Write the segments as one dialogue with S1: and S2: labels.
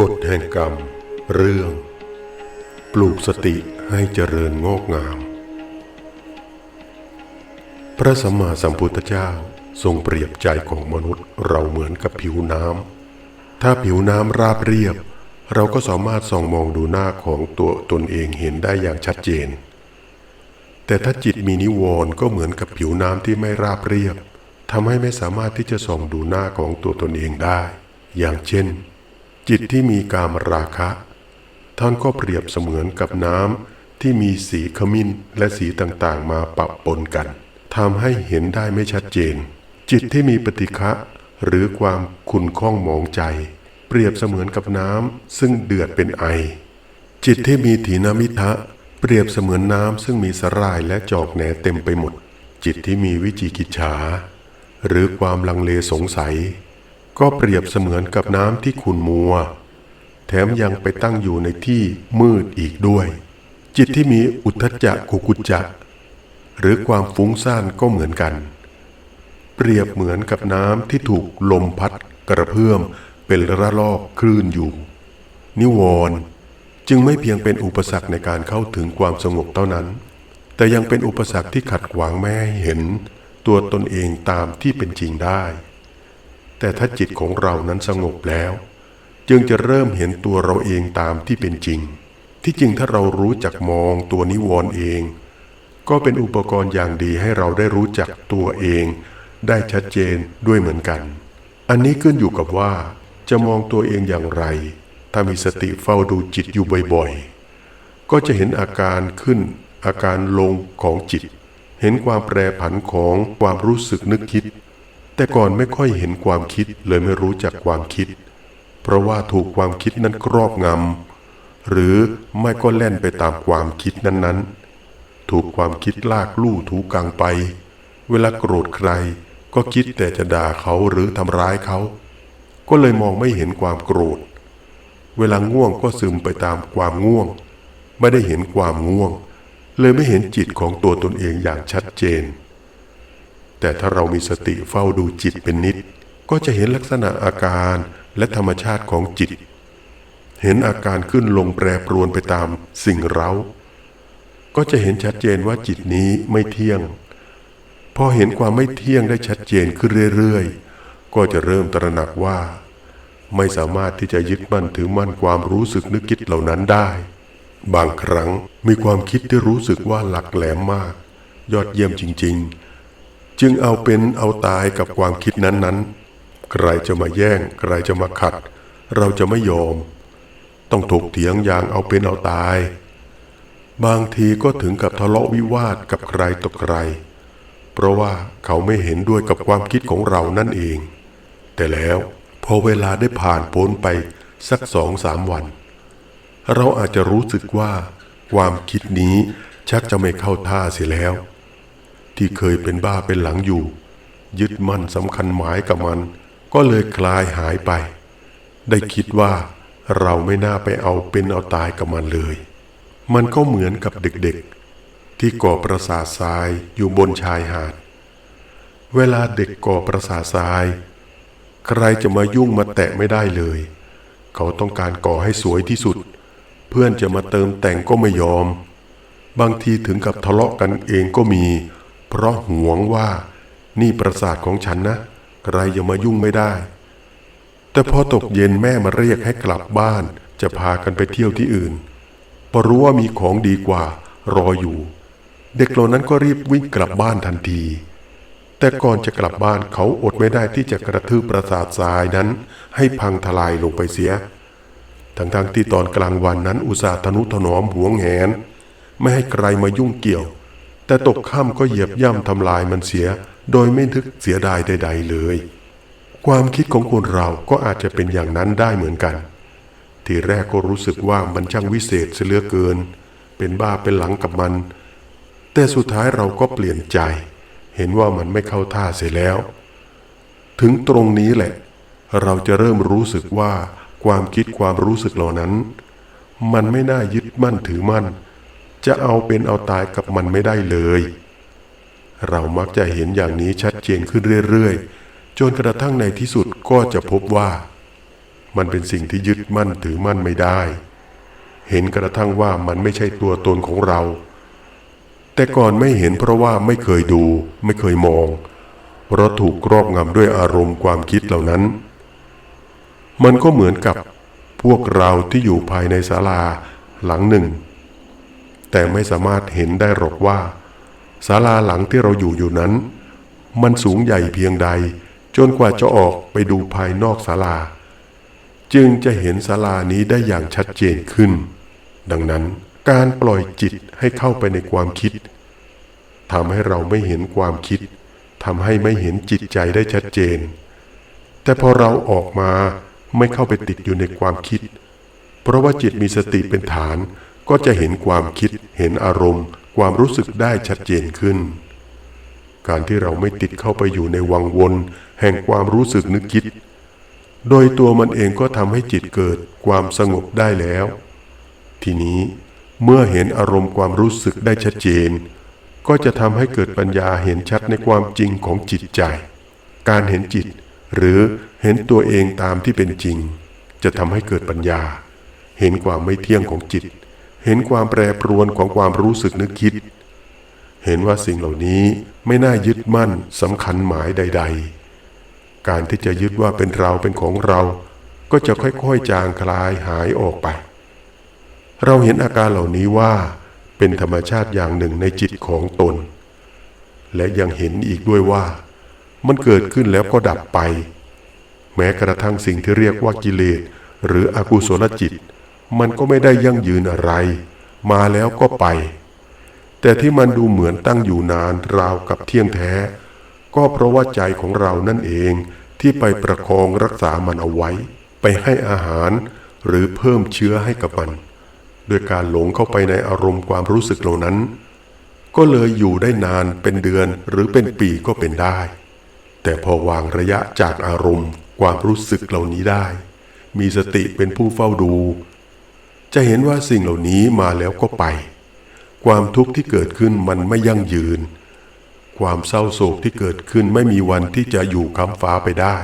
S1: กฎแห่งกรรม เรื่อง ปลูกสติให้เจริญงอกงาม พระสัมมาสัมพุทธเจ้าทรงเปรียบใจของมนุษย์เราเหมือนกับผิวน้ำ ถ้าผิวน้ำราบเรียบ เราก็สามารถส่องมองดูหน้าของตัวตนเองเห็นได้อย่างชัดเจน แต่ถ้าจิตมีนิวรณ์ก็เหมือนกับผิวน้ำที่ไม่ราบเรียบทำให้ไม่สามารถที่จะส่องดูหน้าของตัวตนเองได้ อย่างเช่น จิตที่มีกามราคะ ท่านก็เปรียบเสมือนกับน้ำที่มีสีขมิ้นและสีต่างๆ มาปะปนกันทำให้เห็นได้ไม่ชัดเจน จิตที่มีปฏิฆะหรือความขุนข้องหมองใจ เปรียบเสมือนกับน้ำซึ่งเดือดเป็นไอ จิตที่มีถีนามิทะเปรียบเสมือนน้ำซึ่งมีสรายและจอกแหนเต็มไปหมด จิตที่มีวิจิกิจฉาหรือความลังเลสงสัย ก็เปรียบเสมือนกับน้ำที่ขุ่นมัว แถมยังไปตั้งอยู่ในที่มืดอีกด้วย จิตที่มีอุทธจจะกุกุจจะหรือความฟุ้งซ่านก็เหมือนกัน เปรียบเหมือนกับน้ำที่ถูกลมพัดกระเพื่อมเป็นระลอกคลื่นอยู่ นิวรณ์จึงไม่เพียงเป็นอุปสรรคในการเข้าถึงความสงบเท่านั้น แต่ยังเป็นอุปสรรคที่ขัดขวางไม่ให้เห็น ตัวตนเองตามที่เป็นจริงได้ แต่ถ้าจิตของเรานั้นสงบแล้ว จึงจะเริ่มเห็นตัวเราเองตามที่เป็นจริง ที่จริงถ้าเรารู้จักมองตัวนิวรณ์เอง ก็เป็นอุปกรณ์อย่างดีให้เราได้รู้จักตัวเอง ได้ชัดเจนด้วยเหมือนกัน อันนี้ขึ้นอยู่กับว่า จะมองตัวเองอย่างไร ถ้ามีสติเฝ้าดูจิตอยู่บ่อยๆ ก็จะเห็นอาการขึ้น อาการลงของจิต เห็นความแปรผันของความรู้สึกนึกคิด แต่ก่อนไม่ค่อยเห็นความคิดเลยไม่รู้จักความคิด เพราะว่าถูกความคิดนั้นครอบงำหรือไม่ก็แล่นไปตามความคิดนั้นๆ ถูกความคิดลากลู่ถูกังไป เวลาโกรธใครก็คิดแต่จะด่าเขาหรือทำร้ายเขา ก็เลยมองไม่เห็นความโกรธ เวลาง่วงก็ซึมไปตามความง่วง ไม่ได้เห็นความง่วง เลยไม่เห็นจิตของตัวตนเองอย่างชัดเจน แต่ถ้าเรามีสติเฝ้าดูจิตเป็นนิด ก็จะเห็นลักษณะอาการและธรรมชาติของจิต เห็นอาการขึ้นลงแปรปรวนไปตามสิ่งเร้า ก็จะเห็นชัดเจนว่าจิตนี้ไม่เที่ยง พอเห็นความไม่เที่ยงได้ชัดเจนขึ้นเรื่อยๆ ก็จะเริ่มตระหนักว่า ไม่สามารถที่จะยึดมั่นถือมั่นความรู้สึกนึกคิดเหล่านั้นได้ บางครั้งมีความคิดที่รู้สึกว่าหลักแหลมมาก ยอดเยี่ยมจริง ๆ จึงเอาเป็นเอาตายกับความคิดนั้นๆ ใครจะมาแย่ง ใครจะมาขัด เราจะไม่ยอม ต้องถกเถียงอย่างเอาเป็นเอาตาย บางทีก็ถึงกับทะเลาะวิวาทกับใครต่อใคร เพราะว่าเขาไม่เห็นด้วยกับความคิดของเรานั่นเอง แต่แล้วพอเวลาได้ผ่านพ้นไปสักสองสามวัน เราอาจจะรู้สึกว่า ความคิดนี้ชักจะไม่เข้าท่าเสียแล้ว ที่เคยเป็นบ้าเป็นหลังอยู่ ยึดมั่นสำคัญหมายกับมัน ก็เลยคลายหายไป ได้คิดว่าเราไม่น่าไปเอาเป็นเอาตายกับมันเลย มันก็เหมือนกับเด็กๆ ที่ก่อประสาททรายอยู่บนชายหาด เวลาเด็กก่อประสาททราย ใครจะมายุ่งมาแตะไม่ได้เลย เขาต้องการก่อให้สวยที่สุด เพื่อนจะมาเติมแต่งก็ไม่ยอม บางทีถึงกับทะเลาะกันเองก็มี เพราะหวงว่านี่ประสาทของฉันนะ ใครจะมายุ่งไม่ได้ แต่พอตกเย็นแม่มาเรียกให้กลับบ้าน จะพากันไปเที่ยวที่อื่นพอรู้ว่ามีของดีกว่ารออยู่ เด็กเหล่านั้นก็รีบวิ่งกลับบ้านทันที แต่ก่อนจะกลับบ้านเขาอดไม่ได้ที่จะกระทืบประสาททรายนั้น ให้พังทลายลงไปเสีย ทั้งๆทที่ตอนกลางวันนั้นอุตส่าห์ทนุถนอมหวงแหน ไม่ให้ใครมายุ่งเกี่ยว แต่ตกค่ำก็เหยียบย่ำทำลายมันเสีย โดยไม่ทึกเสียดายใด ๆ เลย ความคิดของคนเราก็อาจจะเป็นอย่างนั้นได้เหมือนกัน ทีแรกก็รู้สึกว่ามันช่างวิเศษเสียเหลือเกิน เป็นบ้าเป็นหลังกับมัน แต่สุดท้ายเราก็เปลี่ยนใจ เห็นว่ามันไม่เข้าท่าเสียแล้ว ถึงตรงนี้แหละ เราจะเริ่มรู้สึกว่าความคิดความรู้สึกเหล่านั้น มันไม่น่ายึดมั่นถือมั่น จะเอาเป็นเอาตายกับมันไม่ได้เลย เรามักจะเห็นอย่างนี้ชัดเจนขึ้นเรื่อยๆ จนกระทั่งในที่สุดก็จะพบว่า มันเป็นสิ่งที่ยึดมั่นถือมั่นไม่ได้ เห็นกระทั่งว่ามันไม่ใช่ตัวตนของเรา แต่ก่อนไม่เห็นเพราะว่าไม่เคยดู ไม่เคยมอง เพราะถูกครอบงำด้วยอารมณ์ความคิดเหล่านั้น มันก็เหมือนกับพวกเราที่อยู่ภายในศาลาหลังหนึ่ง แต่ไม่สามารถเห็นได้หรอกว่าศาลาหลังที่เราอยู่อยู่นั้น มันสูงใหญ่เพียงใด จนกว่าจะออกไปดูภายนอกศาลา จึงจะเห็นศาลานี้ได้อย่างชัดเจนขึ้น ดังนั้นการปล่อยจิตให้เข้าไปในความคิดทำให้เราไม่เห็นความคิดทำให้ไม่เห็นจิตใจได้ชัดเจน แต่พอเราออกมาไม่เข้าไปติดอยู่ในความคิด เพราะว่าจิตมีสติเป็นฐาน ก็จะเห็นความคิด เห็นอารมณ์ ความรู้สึกได้ชัดเจนขึ้น การที่เราไม่ติดเข้าไปอยู่ในวังวน แห่งความรู้สึกนึกคิด โดยตัวมันเองก็ทำให้จิตเกิดความสงบได้แล้ว ทีนี้เมื่อเห็นอารมณ์ความรู้สึกได้ชัดเจน ก็จะทำให้เกิดปัญญาเห็นชัดในความจริงของจิตใจ การเห็นจิต หรือเห็นตัวเองตามที่เป็นจริง จะทำให้เกิดปัญญา เห็นความไม่เที่ยงของจิต เห็นความแปรปรวนของความรู้สึกนึกคิด เห็นว่าสิ่งเหล่านี้ไม่น่ายึดมั่นสำคัญหมายใด ๆ การที่จะยึดว่าเป็นเราเป็นของเรา ก็จะค่อยๆจางคลายหายออกไป เราเห็นอาการเหล่านี้ว่า เป็นธรรมชาติอย่างหนึ่งในจิตของตน และยังเห็นอีกด้วยว่า มันเกิดขึ้นแล้วก็ดับไป แม้กระทั่งสิ่งที่เรียกว่ากิเลสหรืออกุศลจิต มันก็ไม่ได้ยั่งยืนอะไร มาแล้วก็ไป แต่ที่มันดูเหมือนตั้งอยู่นานราวกับเที่ยงแท้ ก็เพราะว่าใจของเรานั่นเองที่ไปประคองรักษามันเอาไว้ ไปให้อาหารหรือเพิ่มเชื้อให้กับมันด้วยการหลงเข้าไปในอารมณ์ความรู้สึกเหล่านั้น ก็เลยอยู่ได้นานเป็นเดือนหรือเป็นปีก็เป็นได้ แต่พอวางระยะจากอารมณ์ ความรู้สึกเหล่านี้ได้ มีสติเป็นผู้เฝ้าดู จะเห็นว่าสิ่งเหล่านี้มาแล้วก็ไป ความทุกข์ที่เกิดขึ้นมันไม่ยั่งยืน ความเศร้าโศกที่เกิดขึ้นไม่มีวันที่จะอยู่ค้ำฟ้าไปได้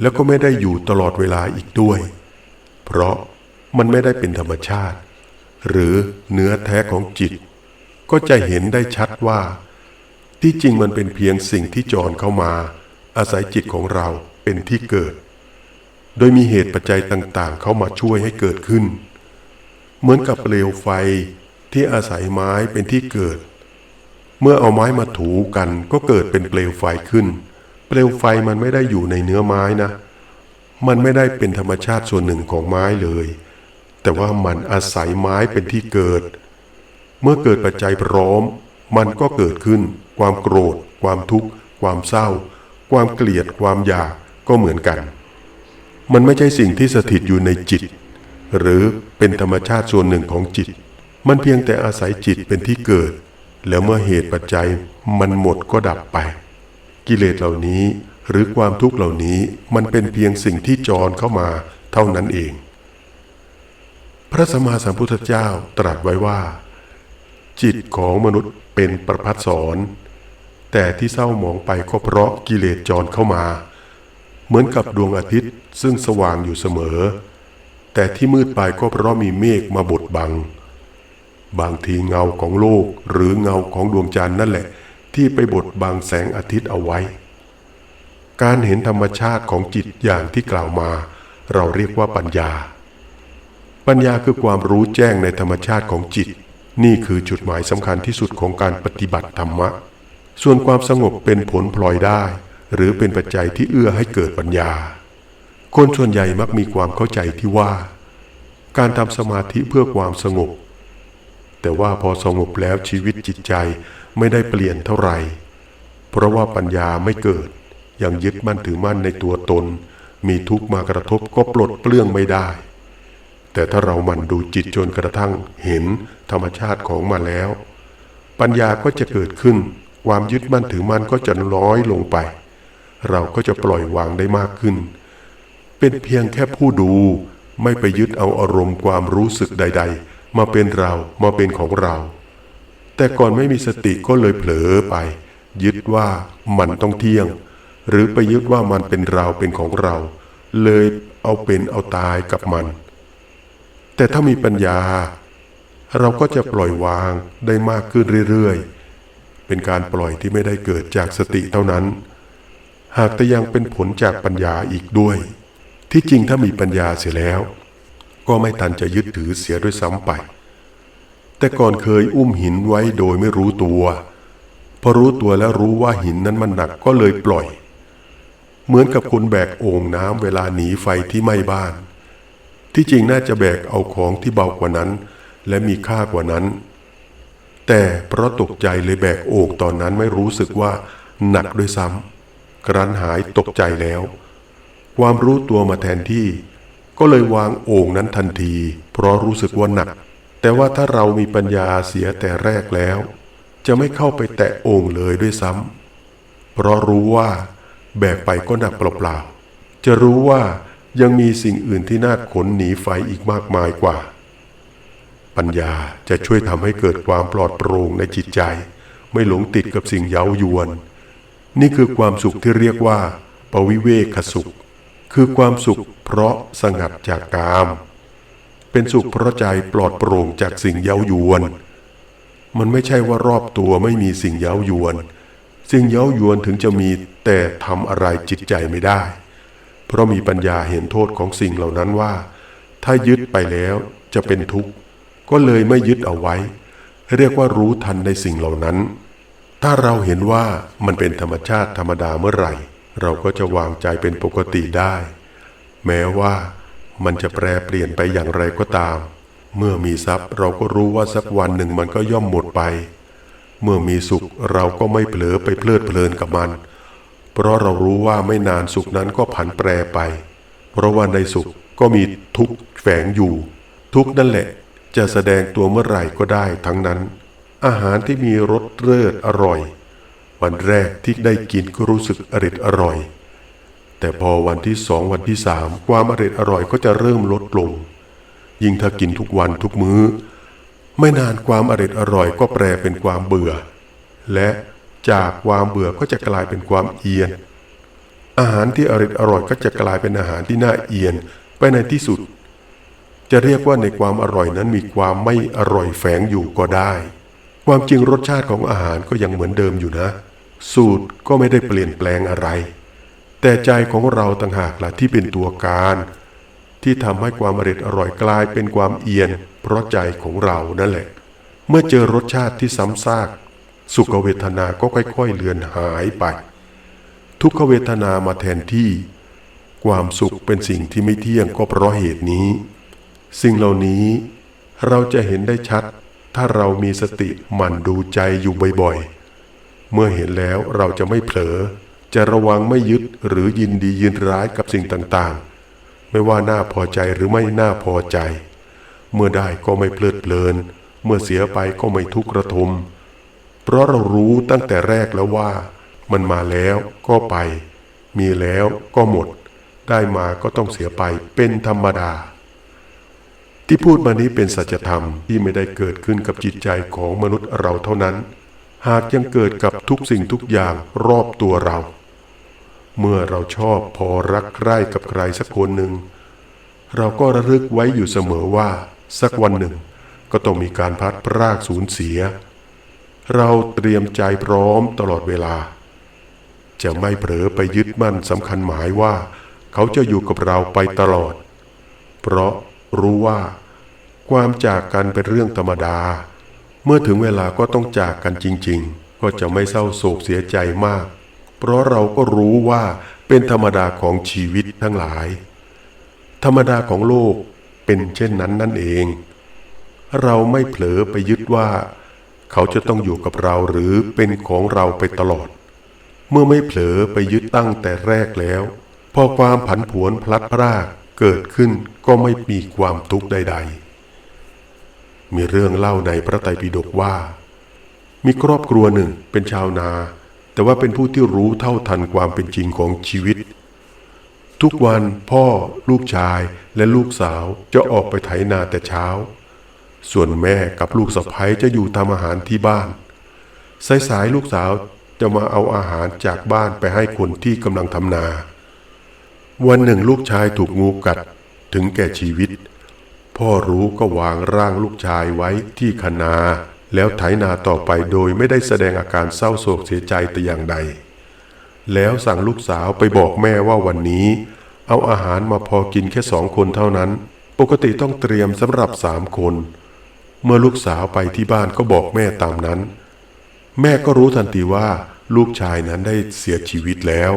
S1: แล้วก็ไม่ได้อยู่ตลอดเวลาอีกด้วย เพราะมันไม่ได้เป็นธรรมชาติ หรือเนื้อแท้ของจิต ก็จะเห็นได้ชัดว่า ที่จริงมันเป็นเพียงสิ่งที่จรเข้ามา อาศัยจิตของเราเป็นที่เกิด โดยมีเหตุปัจจัยต่างๆ เข้ามาช่วยให้เกิดขึ้น เหมือนกับเปลวไฟที่อาศัยไม้เป็นที่เกิด เมื่อเอาไม้มาถูกันก็เกิดเป็นเปลวไฟขึ้น เปลวไฟมันไม่ได้อยู่ในเนื้อไม้นะ มันไม่ได้เป็นธรรมชาติส่วนหนึ่งของไม้เลย แต่ว่ามันอาศัยไม้เป็นที่เกิด เมื่อเกิดปัจจัยพร้อม มันก็เกิดขึ้น ความโกรธ ความทุกข์ ความเศร้า ความเกลียด ความอยากก็เหมือนกัน มันไม่ใช่สิ่งที่สถิตอยู่ในจิต หรือเป็นธรรมชาติส่วนหนึ่งของจิต มันเพียงแต่อาศัยจิตเป็นที่เกิด แล้วเมื่อเหตุปัจจัยมันหมดก็ดับไป กิเลสเหล่านี้หรือความทุกข์เหล่านี้มันเป็นเพียงสิ่งที่จรเข้ามาเท่านั้นเอง พระสัมมาสัมพุทธเจ้าตรัสไว้ว่า จิตของมนุษย์เป็นประพัดสอนแต่ที่เศร้าหมองไปก็เพราะกิเลสจรเข้ามา เหมือนกับดวงอาทิตย์ซึ่งสว่างอยู่เสมอ แต่ที่มืดไปก็เพราะมีเมฆมาบดบัง บางทีเงาของโลกหรือเงาของดวงจันทร์นั่นแหละ ที่ไปบดบังแสงอาทิตย์เอาไว้ การเห็นธรรมชาติของจิตอย่างที่กล่าวมา เราเรียกว่าปัญญา ปัญญาคือความรู้แจ้งในธรรมชาติของจิต นี่คือจุดหมายสำคัญที่สุดของการปฏิบัติธรรมะ ส่วนความสงบเป็นผลพลอยได้ หรือเป็นปัจจัยที่เอื้อให้เกิดปัญญา คนส่วนใหญ่มักมีความเข้าใจที่ว่า การทำสมาธิเพื่อความสงบ แต่ว่าพอสงบแล้วชีวิตจิตใจไม่ได้เปลี่ยนเท่าไหร่ เพราะว่าปัญญาไม่เกิด ยังยึดมั่นถือมั่นในตัวตน มีทุกข์มากระทบก็ปลดเปลื้องไม่ได้ แต่ถ้าเราหมั่นดูจิตจนกระทั่งเห็นธรรมชาติของมาแล้ว ปัญญาก็จะเกิดขึ้น ความยึดมั่นถือมั่นก็จะน้อยลงไป เราก็จะปล่อยวางได้มากขึ้น เป็นเพียงแค่ผู้ดู ไม่ไปยึดเอาอารมณ์ความรู้สึกใด ๆ มาเป็นเรามาเป็นของเรา แต่ก่อนไม่มีสติก็เลยเผลอไป ยึดว่ามันต้องเที่ยง หรือไปยึดว่ามันเป็นเราเป็นของเรา เลยเอาเป็นเอาตายกับมัน แต่ถ้ามีปัญญา เราก็จะปล่อยวางได้มากขึ้นเรื่อยๆ เป็นการปล่อยที่ไม่ได้เกิดจากสติเท่านั้น หากแต่ยังเป็นผลจากปัญญาอีกด้วย ที่จริงถ้ามีปัญญาเสียแล้ว ก็ไม่ทันจะยึดถือเสียด้วยซ้ำไป แต่ก่อนเคยอุ้มหินไว้โดยไม่รู้ตัว พอรู้ตัวแล้วรู้ว่าหินนั้นมันหนักก็เลยปล่อย เหมือนกับคนแบกโอ่งน้ำเวลาหนีไฟที่ไหม้บ้าน ที่จริงน่าจะแบกเอาของที่เบากว่านั้น และมีค่ากว่านั้น แต่เพราะตกใจเลยแบกโอ่งตอนนั้นไม่รู้สึกว่าหนักด้วยซ้ำครั้นหายตกใจแล้ว ความรู้ตัวมาแทนที่ ก็เลยวางโอ่งนั้นทันที เพราะรู้สึกว่าหนัก แต่ว่าถ้าเรามีปัญญาเสียแต่แรกแล้ว จะไม่เข้าไปแตะโอ่งเลยด้วยซ้ำเพราะรู้ว่า แบกไปก็หนักเปล่าๆจะรู้ว่ายังมีสิ่งอื่นที่น่าขนหนีไฟอีกมากมายกว่า ปัญญาจะช่วยทำให้เกิดความปลอดโปร่งในจิตใจ ไม่หลงติดกับสิ่งเย้ายวน นี่คือความสุขที่เรียกว่า ปวิเวกสุข คือความสุขเพราะสงัดจากกาม เป็นสุขเพราะใจปลอดโปร่งจากสิ่งเย้ายวน มันไม่ใช่ว่ารอบตัวไม่มีสิ่งเย้ายวน สิ่งเย้ายวนถึงจะมีแต่ทำอะไรจิตใจไม่ได้ เพราะมีปัญญาเห็นโทษของสิ่งเหล่านั้นว่า ถ้ายึดไปแล้วจะเป็นทุกข์ ก็เลยไม่ยึดเอาไว้ เรียกว่ารู้ทันในสิ่งเหล่านั้น ถ้าเราเห็นว่ามันเป็นธรรมชาติธรรมดาเมื่อไหร่ เราก็จะวางใจเป็นปกติได้ แม้ว่ามันจะแปรเปลี่ยนไปอย่างไรก็ตาม เมื่อมีทรัพย์เราก็รู้ว่าสักวันหนึ่งมันก็ย่อมหมดไป เมื่อมีสุขเราก็ไม่เผลอไปเพลิดเพลินกับมัน เพราะเรารู้ว่าไม่นานสุขนั้นก็ผันแปรไป เพราะว่าในสุขก็มีทุกข์แฝงอยู่ ทุกข์นั่นแหละ จะแสดงตัวเมื่อไหร่ก็ได้ทั้งนั้น อาหารที่มีรสเลิศอร่อย วันแรกที่ได้กินก็รู้สึกอริดอร่อย แต่พอวันที่สองวันที่สามความอริดอร่อยก็จะเริ่มลดลง ยิ่งถ้ากินทุกวันทุกมื้อ ไม่นานความอริดอร่อยก็แปลเป็นความเบื่อ และจากความเบื่อก็จะกลายเป็นความเอียน อาหารที่อริดอร่อยก็จะกลายเป็นอาหารที่น่าเอียนไปในที่สุด จะเรียกว่าในความอร่อยนั้นมีความไม่อร่อยแฝงอยู่ก็ได้ ความจริงรสชาติของอาหารก็ยังเหมือนเดิมอยู่นะ สูตรก็ไม่ได้เปลี่ยนแปลงอะไร แต่ใจของเราต่างหากล่ะที่เป็นตัวการ ที่ทำให้ความอร่อยอร่อยกลายเป็นความเอียน เพราะใจของเรานั่นแหละ เมื่อเจอรสชาติที่ซ้ำซาก สุขเวทนาก็ค่อยๆเลือนหายไป ทุกขเวทนามาแทนที่ ความสุขเป็นสิ่งที่ไม่เที่ยงก็เพราะเหตุนี้ สิ่งเหล่านี้เราจะเห็นได้ชัด ถ้าเรามีสติหมั่นดูใจอยู่บ่อยๆ เมื่อเห็นแล้วเราจะไม่เผลอ จะระวังไม่ยึดหรือยินดียินร้ายกับสิ่งต่างๆ ไม่ว่าน่าพอใจหรือไม่น่าพอใจ เมื่อได้ก็ไม่เพลิดเพลิน เมื่อเสียไปก็ไม่ทุกข์ระทม เพราะเรารู้ตั้งแต่แรกแล้วว่า มันมาแล้วก็ไป มีแล้วก็หมด ได้มาก็ต้องเสียไปเป็นธรรมดาที่พูดมานี้เป็นสัจธรรมที่ไม่ได้เกิดขึ้นกับจิตใจของมนุษย์เราเท่านั้น หากยังเกิดกับทุกสิ่งทุกอย่างรอบตัวเรา เมื่อเราชอบพอรักใคร่กับใครสักคนหนึ่ง เราก็ระลึกไว้อยู่เสมอว่า สักวันหนึ่ง ก็ต้องมีการพัดพรากสูญเสีย เราเตรียมใจพร้อมตลอดเวลา จะไม่เผลอไปยึดมั่นสำคัญหมายว่า เขาจะอยู่กับเราไปตลอด เพราะรู้ว่า ความจากกันเป็นเรื่องธรรมดา เมื่อถึงเวลาก็ต้องจากกันจริง ๆ ก็จะไม่เศร้าโศกเสียใจมาก เพราะเราก็รู้ว่าเป็นธรรมดาของชีวิตทั้งหลาย ธรรมดาของโลกเป็นเช่นนั้นนั่นเอง เราไม่เผลอไปยึดว่า เขาจะต้องอยู่กับเราหรือเป็นของเราไปตลอด เมื่อไม่เผลอไปยึดตั้งแต่แรกแล้ว พอความผันผวนพลัดพรากเกิดขึ้นก็ไม่มีความทุกข์ใด ๆ มีเรื่องเล่าในพระไตรปิฎกว่า มีครอบครัวหนึ่งเป็นชาวนา แต่ว่าเป็นผู้ที่รู้เท่าทันความเป็นจริงของชีวิต ทุกวันพ่อ ลูกชายและลูกสาวจะออกไปไถนาแต่เช้า ส่วนแม่กับลูกสะใภ้จะอยู่ทำอาหารที่บ้านสายๆลูกสาวจะมาเอาอาหารจากบ้านไปให้คนที่กำลังทำนา วันหนึ่งลูกชายถูกงูกัดถึงแก่ชีวิต พ่อรู้ก็วางร่างลูกชายไว้ที่คนา แล้วไถนาต่อไปโดยไม่ได้แสดงอาการเศร้าโศกเสียใจแต่อย่างใด แล้วสั่งลูกสาวไปบอกแม่ว่าวันนี้ เอาอาหารมาพอกินแค่สองคนเท่านั้น ปกติต้องเตรียมสำหรับสามคน เมื่อลูกสาวไปที่บ้านก็บอกแม่ตามนั้น แม่ก็รู้ทันทีว่าลูกชายนั้นได้เสียชีวิตแล้ว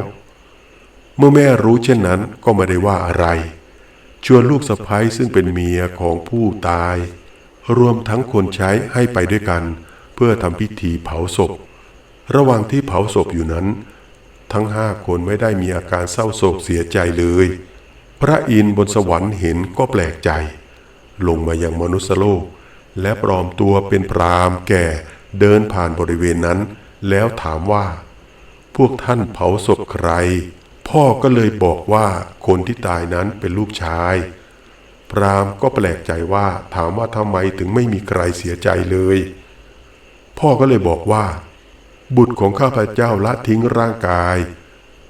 S1: เมื่อแม่รู้เช่นนั้นก็ไม่ได้ว่าอะไร ชวนลูกสะใภ้ซึ่งเป็นเมียของผู้ตาย รวมทั้งคนใช้ให้ไปด้วยกัน เพื่อทำพิธีเผาศพ ระหว่างที่เผาศพอยู่นั้น ทั้งห้าคนไม่ได้มีอาการเศร้าโศกเสียใจเลย พระอินทร์บนสวรรค์เห็นก็แปลกใจ ลงมายังมนุษยโลก และปลอมตัวเป็นพรามแก่เดินผ่านบริเวณนั้น แล้วถามว่า พวกท่านเผาศพใคร พ่อก็เลยบอกว่าคนที่ตายนั้นเป็นลูกชาย พรามก็แปลกใจว่าถามว่าทำไมถึงไม่มีใครเสียใจเลย พ่อก็เลยบอกว่า บุตรของข้าพเจ้าละทิ้งร่างกาย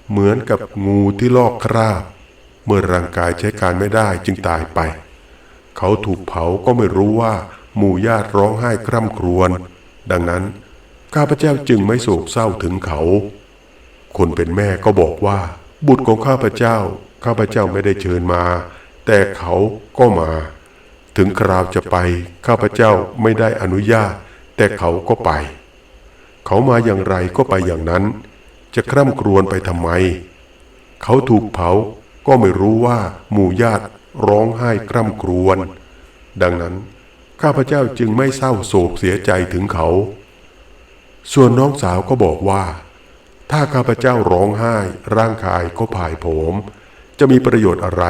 S1: เหมือนกับงูที่ลอกคราบ เมื่อร่างกายใช้การไม่ได้จึงตายไป เขาถูกเผาก็ไม่รู้ว่า หมู่ญาติร้องไห้คร่ำครวญดังนั้นข้าพเจ้าจึงไม่โศกเศร้าถึงเขา คนเป็นแม่ก็บอกว่า บุตรของข้าพเจ้า ข้าพเจ้าไม่ได้เชิญมา แต่เขาก็มา ถึงคราวจะไป ข้าพเจ้าไม่ได้อนุญาต แต่เขาก็ไป เขามาอย่างไรก็ไปอย่างนั้น จะคร่ำครวญไปทำไม เขาถูกเผาก็ไม่รู้ว่าหมู่ญาติร้องไห้คร่ำครวญดังนั้น ข้าพเจ้าจึงไม่เศร้าโศกเสียใจถึงเขา ส่วนน้องสาวก็บอกว่า ถ้าข้าพเจ้าร้องไห้ร่างกายก็ผายผมจะมีประโยชน์อะไร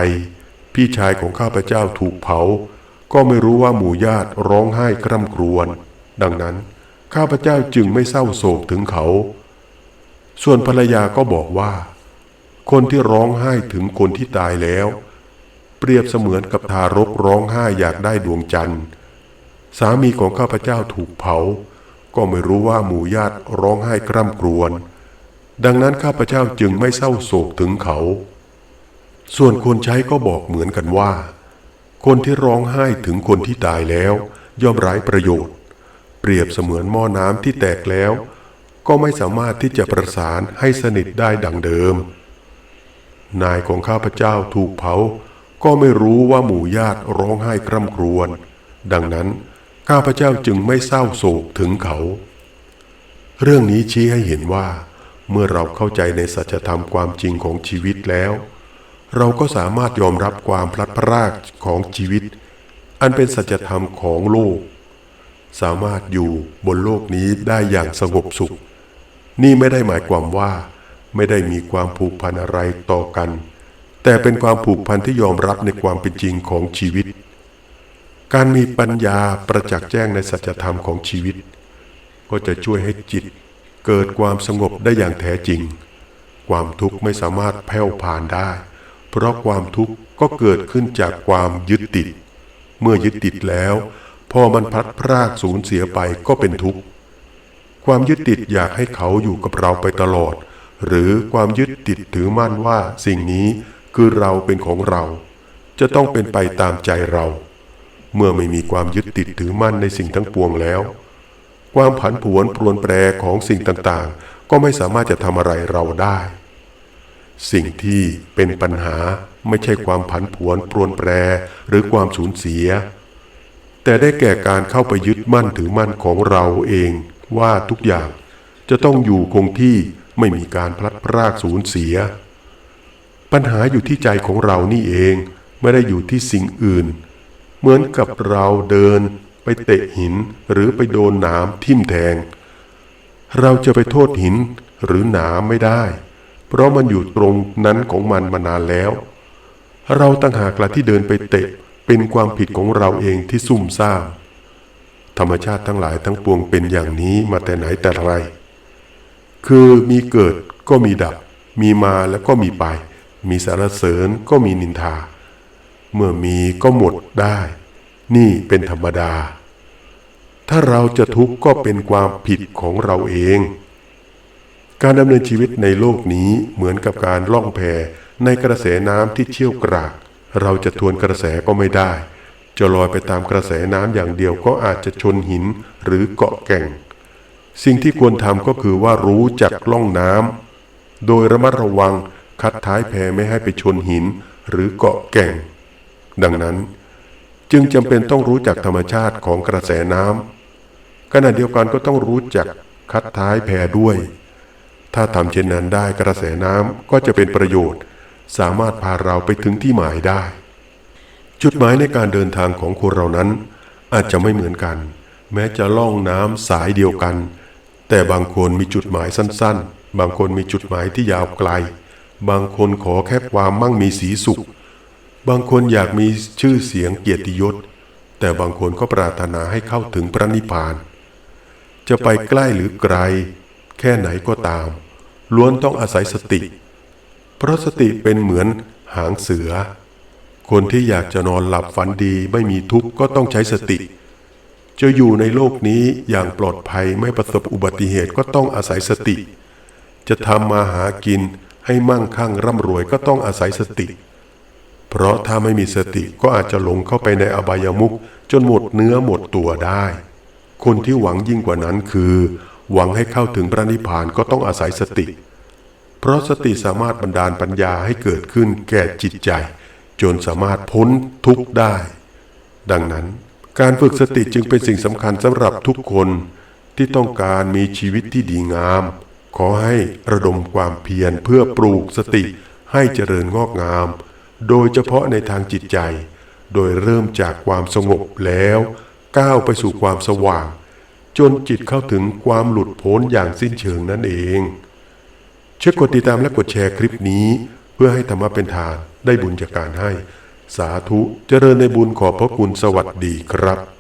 S1: พี่ชายของข้าพเจ้าถูกเผา ก็ไม่รู้ว่าหมู่ญาติร้องไห้คร่ำครวญ ดังนั้น ข้าพเจ้าจึงไม่เศร้าโศกถึงเขา ส่วนภรรยาก็บอกว่า คนที่ร้องไห้ถึงคนที่ตายแล้ว เปรียบเสมือนกับทารกร้องไห้อยากได้ดวงจันทร์ สามีของข้าพเจ้าถูกเผา ก็ไม่รู้ว่าหมู่ญาติร้องไห้คร่ำครวญ ดังนั้นข้าพเจ้าจึงไม่เศร้าโศกถึงเขา ส่วนคนใช้ก็บอกเหมือนกันว่า คนที่ร้องไห้ถึงคนที่ตายแล้ว ย่อมไร้ประโยชน์ เปรียบเสมือนหม้อน้ำที่แตกแล้ว ก็ไม่สามารถที่จะประสานให้สนิทได้ดังเดิม นายของข้าพเจ้าถูกเผา ก็ไม่รู้ว่าหมู่ญาติร้องไห้คร่ำครวญดังนั้นข้าพเจ้าจึงไม่เศร้าโศกถึงเขา เรื่องนี้ชี้ให้เห็นว่า เมื่อเราเข้าใจในสัจธรรมความจริงของชีวิตแล้ว เราก็สามารถยอมรับความพลัดพรากของชีวิต อันเป็นสัจธรรมของโลก สามารถอยู่บนโลกนี้ได้อย่างสงบสุข นี่ไม่ได้หมายความว่า ไม่ได้มีความผูกพันอะไรต่อกัน แต่เป็นความผูกพันที่ยอมรับในความเป็นจริงของชีวิต การมีปัญญาประจักษ์แจ้งในสัจธรรมของชีวิต ก็จะช่วยให้จิต เกิดความสงบได้อย่างแท้จริง ความทุกข์ไม่สามารถแผ่วผ่านได้ เพราะความทุกข์ก็เกิดขึ้นจากความยึดติด เมื่อยึดติดแล้ว พอมันพัดพรากสูญเสียไปก็เป็นทุกข์ ความยึดติดอยากให้เขาอยู่กับเราไปตลอด หรือความยึดติดถือมั่นว่าสิ่งนี้คือเราเป็นของเรา จะต้องเป็นไปตามใจเรา เมื่อไม่มีความยึดติดถือมั่นในสิ่งทั้งปวงแล้ว ความผันผวนปรวนแปรของสิ่งต่างๆ ก็ไม่สามารถจะทำอะไรเราได้ สิ่งที่เป็นปัญหาไม่ใช่ความผันผวนปรวนแปรหรือความสูญเสีย แต่ได้แก่การเข้าไปยึดมั่นถือมั่นของเราเองว่าทุกอย่างจะต้องอยู่คงที่ไม่มีการพลัดพรากสูญเสีย ปัญหาอยู่ที่ใจของเรานี่เองไม่ได้อยู่ที่สิ่งอื่น เหมือนกับเราเดิน ไปเตะหินหรือไปโดนหนามทิ่มแทง เราจะไปโทษหินหรือหนามไม่ได้ เพราะมันอยู่ตรงนั้นของมันมานานแล้ว เราตั้งหากละที่เดินไปเตะเป็นความผิดของเราเองที่ซุ่มซ่ามธรรมชาติทั้งหลายทั้งปวงเป็นอย่างนี้มาแต่ไหนแต่ไร คือมีเกิดก็มีดับ มีมาแล้วก็มีไป มีสารเสริญก็มีนินทา เมื่อมีก็หมดได้ นี่เป็นธรรมดา ถ้าเราจะทุกข์ก็เป็นความผิดของเราเอง การดำเนินชีวิตในโลกนี้เหมือนกับการล่องแพในกระแสน้ำที่เชี่ยวกราก เราจะทวนกระแสก็ไม่ได้ จะลอยไปตามกระแสน้ำอย่างเดียวก็อาจจะชนหินหรือเกาะแก่ง สิ่งที่ควรทำก็คือว่ารู้จักล่องน้ำโดยระมัดระวังคัดท้ายแพไม่ให้ไปชนหินหรือเกาะแก่ง ดังนั้น จึงจำเป็นต้องรู้จักธรรมชาติของกระแสน้ำ ขณะเดียวกันก็ต้องรู้จักคัดท้ายแพด้วย ถ้าทำเช่นนั้นได้กระแสน้ำก็จะเป็นประโยชน์ สามารถพาเราไปถึงที่หมายได้ จุดหมายในการเดินทางของคนเรานั้น อาจจะไม่เหมือนกัน แม้จะล่องน้ำสายเดียวกัน แต่บางคนมีจุดหมายสั้น ๆ บางคนมีจุดหมายที่ยาวไกล บางคนขอแค่ความมั่งมีสีสุข บางคนอยากมีชื่อเสียงเกียรติยศแต่บางคนก็ปรารถนาให้เข้าถึงพระนิพพาน จะไปใกล้หรือไกล แค่ไหนก็ตาม ล้วนต้องอาศัยสติ เพราะสติเป็นเหมือนหางเสือ คนที่อยากจะนอนหลับฝันดีไม่มีทุกข์ก็ต้องใช้สติ จะอยู่ในโลกนี้อย่างปลอดภัยไม่ประสบอุบัติเหตุก็ต้องอาศัยสติ จะทำมาหากินให้มั่งคั่งร่ำรวยก็ต้องอาศัยสติ เพราะถ้าไม่มีสติก็อาจจะหลงเข้าไปในอบายมุขจนหมดเนื้อหมดตัวได้ คนที่หวังยิ่งกว่านั้นคือ หวังให้เข้าถึงพระนิพพานก็ต้องอาศัยสติ เพราะสติสามารถบันดาลปัญญาให้เกิดขึ้นแก่จิตใจ จนสามารถพ้นทุกข์ได้ ดังนั้น การฝึกสติจึงเป็นสิ่งสำคัญสำหรับทุกคนที่ต้องการมีชีวิตที่ดีงาม ขอให้ระดมความเพียรเพื่อปลูกสติให้เจริญงอกงาม โดยเฉพาะในทางจิตใจ โดยเริ่มจากความสงบแล้ว ก้าวไปสู่ความสว่าง จนจิตเข้าถึงความหลุดพ้นอย่างสิ้นเชิงนั่นเองช่วยกดติดตามและกดแชร์คลิปนี้ เพื่อให้ธรรมะเป็นทานได้บุญจากการให้ สาธุเจริญในบุญขอบพระคุณสวัสดีครับ